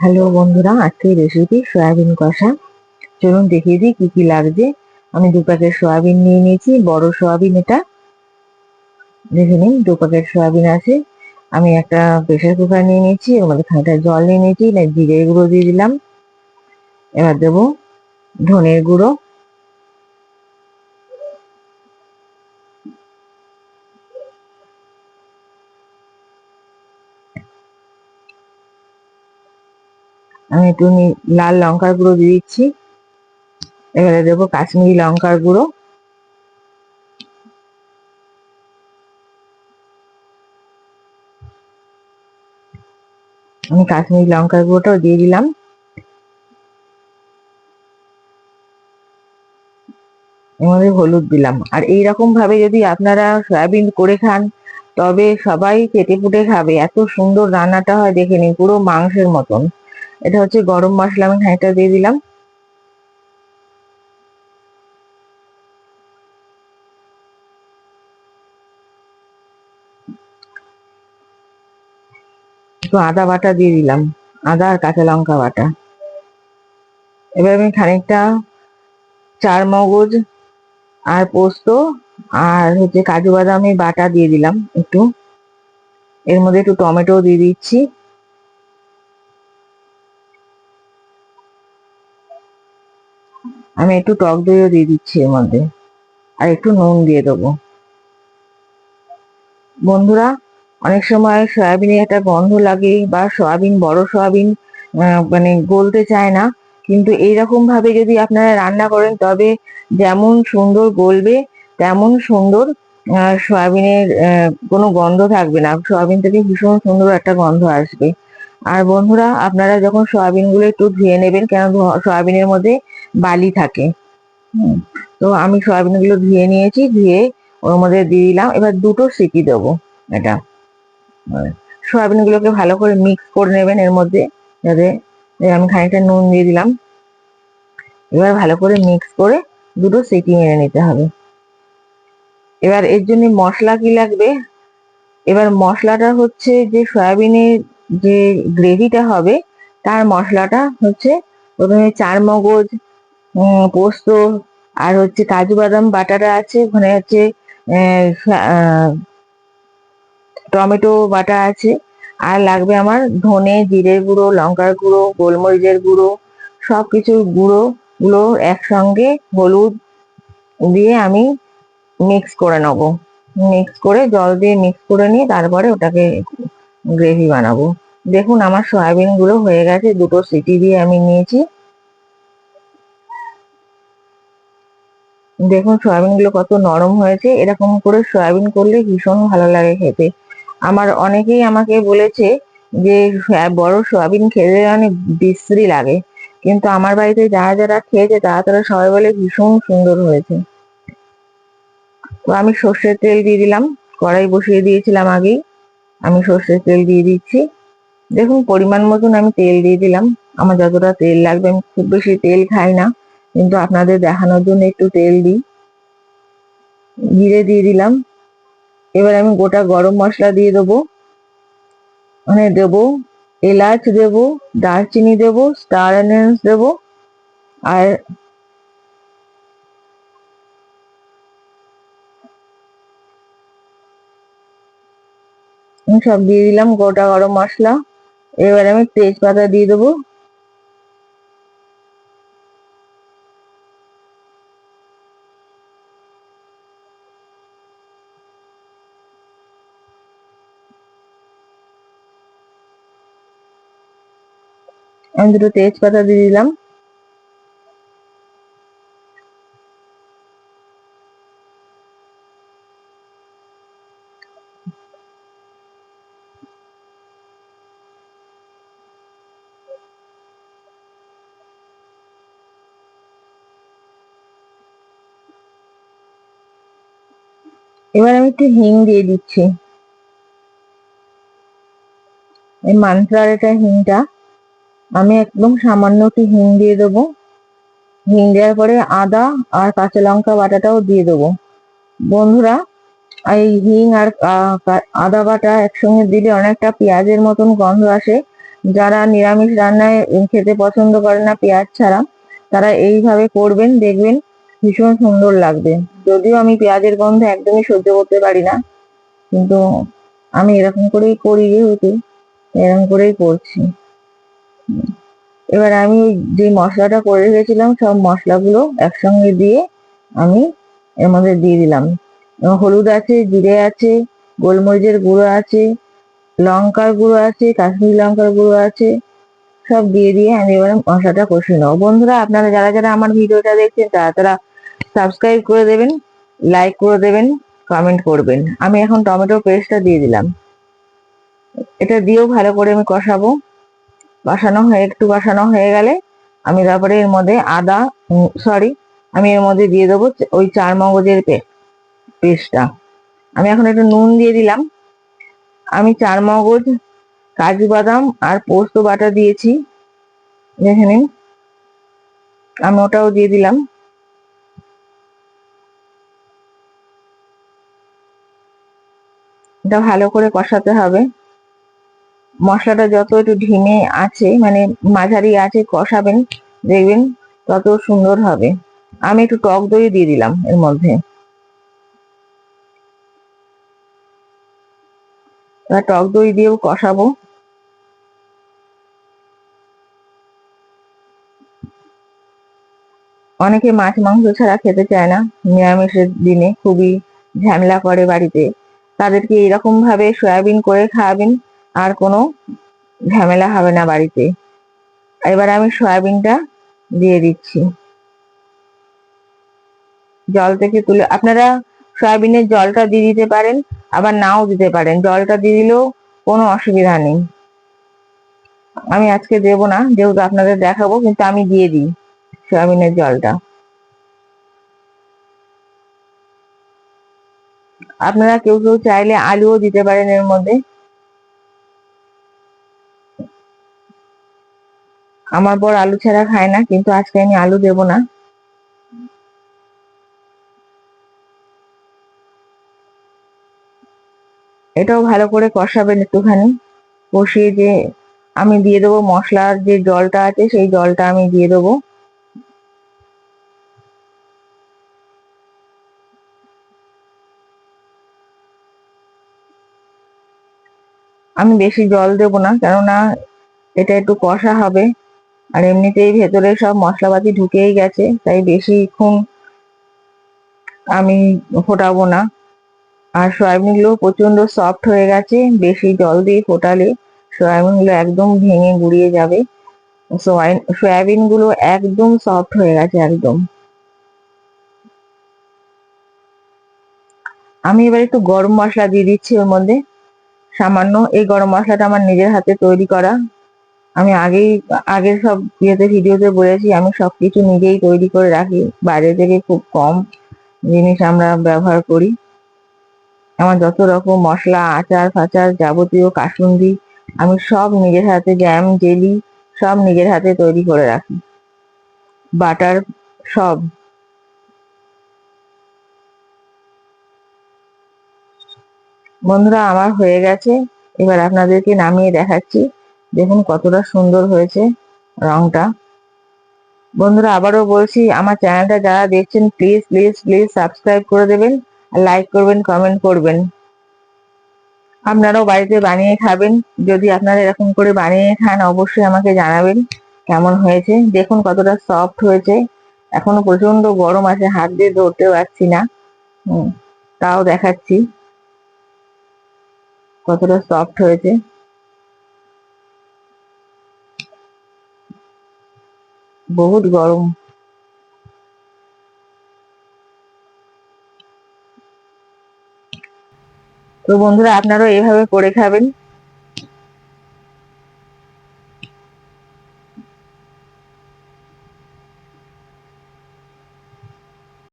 Hello বন্ধুরা, আজকের recipe soybean কষা। চলুন দেখিয়ে দিই কী কী লাগবে। আমি দু প্যাকেট সয়াবিন নিয়ে নিয়েছি, বড় সয়াবিন এটা। দেখে নিন, দু প্যাকেট সয়াবিন আছে। আমি একটা প্রেশার কুকার নিয়ে নিয়েছি, ওর মধ্যে খানিকটা জল নিয়ে নিয়েছি জিরে গুঁড়ো দিয়ে দিলাম। এবার দেবো ধনের গুঁড়ো। আমি একটু লাল লঙ্কার গুঁড়ো দিয়ে দিচ্ছি। এবারে দেবো কাশ্মীরি লঙ্কার গুঁড়ো। আমি কাশ্মীরি লঙ্কার গুঁড়োটাও দিয়ে দিলাম। এর হলুদ দিলাম। আর এইরকম ভাবে যদি আপনারা সয়াবিন করে খান, তবে সবাই চেটে পুটে খাবে। এত সুন্দর রান্নাটা হয় দেখে নিন, পুরো মাংসের মতন। এটা হচ্ছে গরম মশলা, আমি খানিকটা দিয়ে দিলাম। একটু আদা বাটা দিয়ে দিলাম, আদা আর কাঁচা লঙ্কা বাটা। এবার আমি খানিকটা চার মগজ আর পোস্ত আর হচ্ছে কাজু বাদামি বাটা দিয়ে দিলাম একটু। এর মধ্যে একটু টমেটো দিয়ে দিচ্ছি। আমি একটু টক দইও দিয়ে দিচ্ছি এর মধ্যে। আর একটু নুন দিয়ে দেবো। বন্ধুরা, অনেক সময় সয়াবিনের একটা গন্ধ লাগে বা সয়াবিন, বড় সয়াবিন মানে গলতে চায় না। কিন্তু এইরকম ভাবে যদি আপনারা রান্না করেন, তবে যেমন সুন্দর গলবে, তেমন সুন্দর সয়াবিনের কোনো গন্ধ থাকবে না। সয়াবিন থেকে ভীষণ সুন্দর একটা গন্ধ আসবে। আর বন্ধুরা, আপনারা যখন সয়াবিনগুলো একটু ধুয়ে নেবেন, কেন সয়াবিনের মধ্যে বালি থাকে। হুম, তো আমি সয়াবিনগুলো ধুয়ে নিয়েছি ধুয়ে ওর মধ্যে দিয়ে দিলাম। এবার দুটো সিটি দেবো এটা। সয়াবিন গুলোকে ভালো করে মিক্স করে নেবেন এর মধ্যে যাতে আমি খানিকটা নুন দিয়ে দিলাম। এবার ভালো করে মিক্স করে দুটো সিটি মেরে নিতে হবে। এবার এর জন্য মশলা কি লাগবে? এবার মশলাটা হচ্ছে যে সয়াবিনের যে গ্রেভিটা হবে তার মশলাটা হচ্ছে প্রথমে চার মগজ পোস্ত আর হচ্ছে কাজু বাদাম, বাটাটা আছে, ওখানে হচ্ছে টমেটো বাটা আছে, আর লাগবে আমার ধনে জিরের গুঁড়ো, লঙ্কার গুঁড়ো, গোলমরিচের গুঁড়ো সবকিছু গুঁড়ো গুলো একসঙ্গে হলুদ দিয়ে আমি মিক্স করে নেব। মিক্স করে, জল দিয়ে মিক্স করে নিয়ে তারপরে ওটাকে গ্রেভি বানাবো। দেখুন আমার সয়াবিনগুলো হয়ে গেছে, দুটো সিটি দিয়ে আমি নিয়েছি। দেখুন সয়াবিনগুলো কত নরম হয়েছে। এরকম করে সয়াবিন করলে ভীষণ ভালো লাগে খেতে। আমার অনেকেই আমাকে বলেছে যে সয়া- বড় সয়াবিন খেতে অনেক বিশ্রী লাগে। কিন্তু আমার বাড়িতে যারা যারা খেয়েছে, তারা তারা সবাই বলে ভীষণ সুন্দর হয়েছে। তো আমি সর্ষের তেল দিয়ে দিলাম। কড়াই বসিয়ে দিয়েছিলাম আগেই। আমি সর্ষের তেল দিয়ে দিচ্ছি। দেখুন, পরিমাণ মতন আমি তেল দিয়ে দিলাম। আমার যতটা তেল লাগবে, আমি খুব বেশি তেল খাই না। কিন্তু আপনাদের দেখানোর জন্য একটু তেল দিই। জিরে দিয়ে দিলাম। এবার আমি গোটা গরম মশলা দিয়ে দেবো। মানে দেবো এলাচ, দেবো দারচিনি, দেবো স্টার অ্যানিয়ন্স দেবো আর সব দিয়ে দিলাম গোটা গরম মশলা। এবার আমি তেজপাতা দিয়ে দেবো। আমি দুটো তেজপাতা দিয়ে দিলাম। এবার আমি একটু হিং দিয়ে দিচ্ছি। এই মানসার এটা হিংটা। আমি একদম সামান্য একটু হিং দিয়ে দেবো। হিং দেওয়ার পরে আদা আর কাঁচা লঙ্কা বাটাটাও দিয়ে দেবো। বন্ধুরা, এই হিং আর আদা বাটা একসঙ্গে দিলে অনেকটা পেঁয়াজের মতন গন্ধ আসে। যারা নিরামিষ রান্নায় খেতে পছন্দ করে না পেঁয়াজ ছাড়া, তারা এইভাবে করবেন, দেখবেন ভীষণ সুন্দর লাগবে। যদিও আমি পেঁয়াজের গন্ধ একদমই সহ্য করতে পারি না, কিন্তু আমি এরকম করেই করি যেহেতু, এরকম করেই করছি। এবার আমি যে মশলাটা করে রেখেছিলাম, সব মশলাগুলো একসঙ্গে দিয়ে আমি এর মধ্যে দিয়ে দিলাম। হলুদ আছে, জিরে আছে, গোলমরিচের গুঁড়ো আছে, লঙ্কার গুঁড়ো আছে, কাশ্মীরি লঙ্কার গুঁড়ো আছে, সব দিয়ে দিয়ে আমি এবারে মশলাটা কষিয়ে নেব। বন্ধুরা, আপনারা যারা যারা আমার ভিডিওটা দেখছেন, তারা তারা সাবস্ক্রাইব করে দেবেন লাইক করে দেবেন কমেন্ট করবেন। আমি এখন টমেটো পেস্টটা দিয়ে দিলাম। এটা দিয়েও ভালো করে আমি কষাবো। কষানো হয়ে, একটু বাসানো হয়ে গেলে আমি তারপরে এর মধ্যে আদা সরি আমি এর মধ্যে দিয়ে দেবো ওই চার মগজের পেস্টটা। আমি এখন একটু নুন দিয়ে দিলাম। আমি চার মগজ কাজু বাদাম আর পোস্ত বাটা দিয়েছি। দেখে নিন। আমি ওটাও দিয়ে দিলাম। এটা ভালো করে কষাতে হবে। মশলাটা যত একটু ঢিমে আছে মানে মাঝারি আছে, কষাবেন, দেখবেন তত সুন্দর হবে। আমি একটু টক দই দিয়ে দিলাম এর মধ্যে। টক দই দিয়েও কষাবো। অনেকে মাছ মাংস ছাড়া খেতে চায় না। নিরামিষের দিনে খুবই ঝামেলা করে বাড়িতে। তাদেরকে এরকম ভাবে সয়াবিন করে খাওয়াবেন। আর কোনো ঝামেলা হবে না বাড়িতে। এবার আমি সয়াবিনটা দিয়ে দিচ্ছি। জল থেকে তুলে, আপনারা সয়াবিনের জলটা দিয়ে দিতে পারেন, আবার নাও দিতে পারেন। জলটা দিয়ে দিলেও কোনো অসুবিধা নেই। আমি আজকে দেব না, যেহেতু আপনাদের দেখাবো, কিন্তু আমি দিয়ে দিই সয়াবিনের জলটা। আপনারা কেউ কেউ চাইলে আলুও দিতে পারেন এর মধ্যে। আমার বর আলু ছাড়া খায় না, কিন্তু আজকে আমি আলু দেব না। এটাও ভালো করে কষাবেন একটুখানি। কষিয়ে যে আমি দিয়ে দেবো মশলার যে জলটা আছে, সেই জলটা আমি দিয়ে দেবো। আমি বেশি জল দেব না, কেননা এটা একটু কষা হবে। আর এমনিতেই ভেতরে সব মশলাপাতি ঢুকেই গেছে, তাই বেশিক্ষণ আমি ফোটাবো না। আর সয়াবিনগুলো প্রচণ্ড সফট হয়ে গেছে, বেশি জল দিয়ে ফোটালে সয়াবিনগুলো একদম ভেঙে গুড়িয়ে যাবে। সয়াবিনগুলো একদম সফট হয়ে গেছে একদম। আমি এবার একটু গরম মশলা দিয়ে দিচ্ছি ওর মধ্যে। সামান্য এই গরম মশলাটা আমার নিজের হাতে তৈরি করা। আমি আগেই, আগের সব ইয়েতে, ভিডিওতে বলেছি, আমি সবকিছু নিজেই তৈরি করে রাখি। বাইরে থেকে খুব কম জিনিস আমরা ব্যবহার করি। আমার যত রকম মশলা, আচার, ফাচার যাবতীয় কাসুন্দি, আমি সব নিজের হাতে জ্যাম জেলি সব নিজের হাতে তৈরি করে রাখি। বাটার সব। বন্ধুরা, আমার হয়ে গেছে। এবার আপনাদেরকে নামিয়ে দেখাচ্ছি। দেখুন কতটা সুন্দর হয়েছে রংটা। বন্ধুরা, আবারও বলছি, আমার চ্যানেলটা যারা দেখছেন প্লিজ প্লিজ প্লিজ সাবস্ক্রাইব করে দেবেন আর লাইক করবেন কমেন্ট করবেন। আপনারাও বাড়িতে বানিয়ে খাবেন। যদি আপনারা এরকম করে বানিয়ে খান, অবশ্যই আমাকে জানাবেন কেমন হয়েছে। দেখুন কতটা সফট হয়েছে। এখনও প্রচণ্ড গরম আছে, হাত দিয়ে ধরতে পারছি না। তাও দেখাচ্ছি। কতটা সফট হয়েছে। বহুত গরম। তো বন্ধুরা আপনারাও এভাবে করে খাবেন।